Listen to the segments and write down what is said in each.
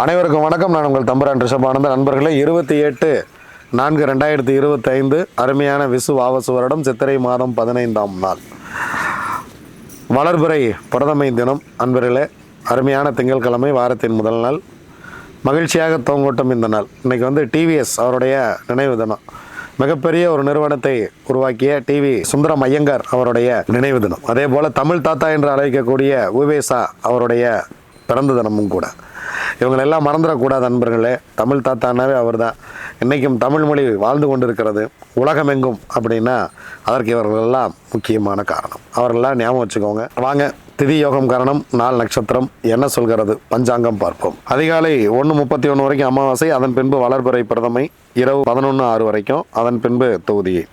அனைவருக்கும் வணக்கம். நான் உங்கள் தம்பரான் ரிஷபானந்த நண்பர்களே இருபத்தி எட்டு நான்கு ரெண்டாயிரத்தி இருபத்தைந்து அருமையான விசு வாவசு வருடம் சித்திரை மாதம் பதினைந்தாம் நாள். வளர்பிறை பிரதமை தினம். அன்பர்களே அருமையான திங்கட்கிழமை வாரத்தின் முதல் நாள். மகிழ்ச்சியாக தோங்கோட்டும் இந்த நாள். இன்னைக்கு வந்து டிவிஎஸ் அவருடைய நினைவு தினம். மிகப்பெரிய ஒரு நிறுவனத்தை உருவாக்கிய டிவி சுந்தரம் ஐயங்கார் அவருடைய நினைவு தினம். அதே போல் தமிழ் தாத்தா என்று அழைக்கக்கூடிய உவேசா அவருடைய பிறந்த தினமும் கூட. இவங்களெல்லாம் மறந்துடக்கூடாது நண்பர்களே. தமிழ் தாத்தானாவே அவர் தான் இன்றைக்கும் தமிழ் மொழி வாழ்ந்து கொண்டிருக்கிறது உலகமெங்கும் அப்படின்னா அதற்கு இவர்களெல்லாம் முக்கியமான காரணம். அவர்களெல்லாம் ஞாபகம் வச்சுக்கோங்க. வாங்க திதி யோகம் காரணம் நாள் நட்சத்திரம் என்ன சொல்கிறது? பஞ்சாங்கம் பார்ப்போம். அதிகாலை ஒன்று முப்பத்தி ஒன்று வரைக்கும் அமாவாசை அதன் பின்பு வளர்பிறை பிரதமை இரவு பதினொன்று ஆறு வரைக்கும் அதன் பின்பு தொகுதியை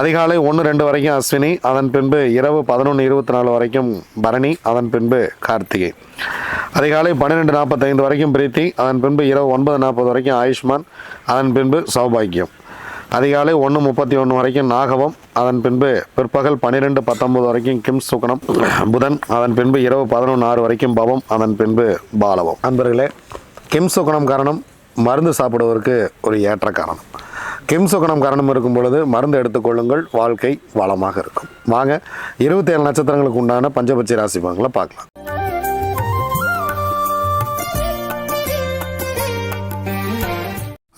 அதிகாலை ஒன்று ரெண்டு வரைக்கும் அஸ்வினி அதன் பின்பு இரவு பதினொன்று இருபத்தி நாலு வரைக்கும் பரணி அதன் பின்பு கார்த்திகை. அதிகாலை பன்னிரெண்டு நாற்பத்தைந்து வரைக்கும் பிரீத்தி அதன் பின்பு இரவு ஒன்பது நாற்பது வரைக்கும் ஆயுஷ்மான் அதன் பின்பு சௌபாக்கியம். அதிகாலை ஒன்று முப்பத்தி ஒன்று வரைக்கும் நாகவம் அதன் பின்பு பிற்பகல் பன்னிரெண்டு பத்தொம்பது வரைக்கும் கிம் சுக்கனம் புதன் அதன் பின்பு இரவு பதினொன்று ஆறு வரைக்கும் பவம் அதன் பின்பு பாலவம் நண்பர்களே கிம் சுக்கனம் காரணம் மருந்து சாப்பிடுவதற்கு ஒரு ஏற்ற காரணம். கிம் சுக்கனம் காரணம் இருக்கும் பொழுது மருந்து எடுத்துக்கொள்ளுங்கள் வாழ்க்கை வளமாக இருக்கும். வாங்க இருபத்தேழு நட்சத்திரங்களுக்கு உண்டான பஞ்சபட்சி ராசி பங்களை பார்க்கலாம்.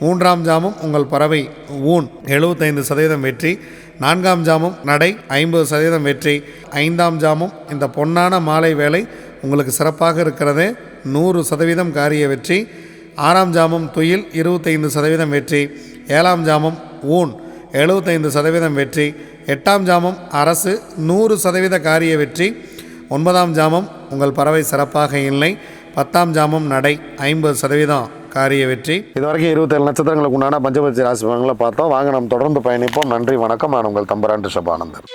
மூன்றாம் ஜாமம் உங்கள் பறவை ஊன். எழுபத்தைந்து சதவீதம் வெற்றி. நான்காம் ஜாமம் நடை ஐம்பது சதவீதம் வெற்றி. ஐந்தாம் ஜாமம் இந்த பொன்னான மாலை வேலை உங்களுக்கு சிறப்பாக இருக்கிறது. நூறு சதவீதம் காரிய வெற்றி. ஆறாம் ஜாமம் துயில் இருபத்தைந்து சதவீதம் வெற்றி. ஏழாம் ஜாமம் ஊன் எழுபத்தைந்து சதவீதம் வெற்றி. எட்டாம் ஜாமம் அரசு நூறு சதவீத காரிய வெற்றி. ஒன்பதாம் ஜாமம் உங்கள் பறவை சிறப்பாக இல்லை. பத்தாம் ஜாமம் நடை ஐம்பது சதவீதம். காரிய வெற்றி இது வரைக்கும் இருபத்தேழு நட்சத்திரங்களுக்கு உண்டான பஞ்சபட்ச ராசி பலன்களை பார்த்தோம். வாங்க நாம் தொடர்ந்து பயணிப்போம். நன்றி வணக்கம். நான் உங்கள் தம்பராண்டு ரிஷபானந்தர்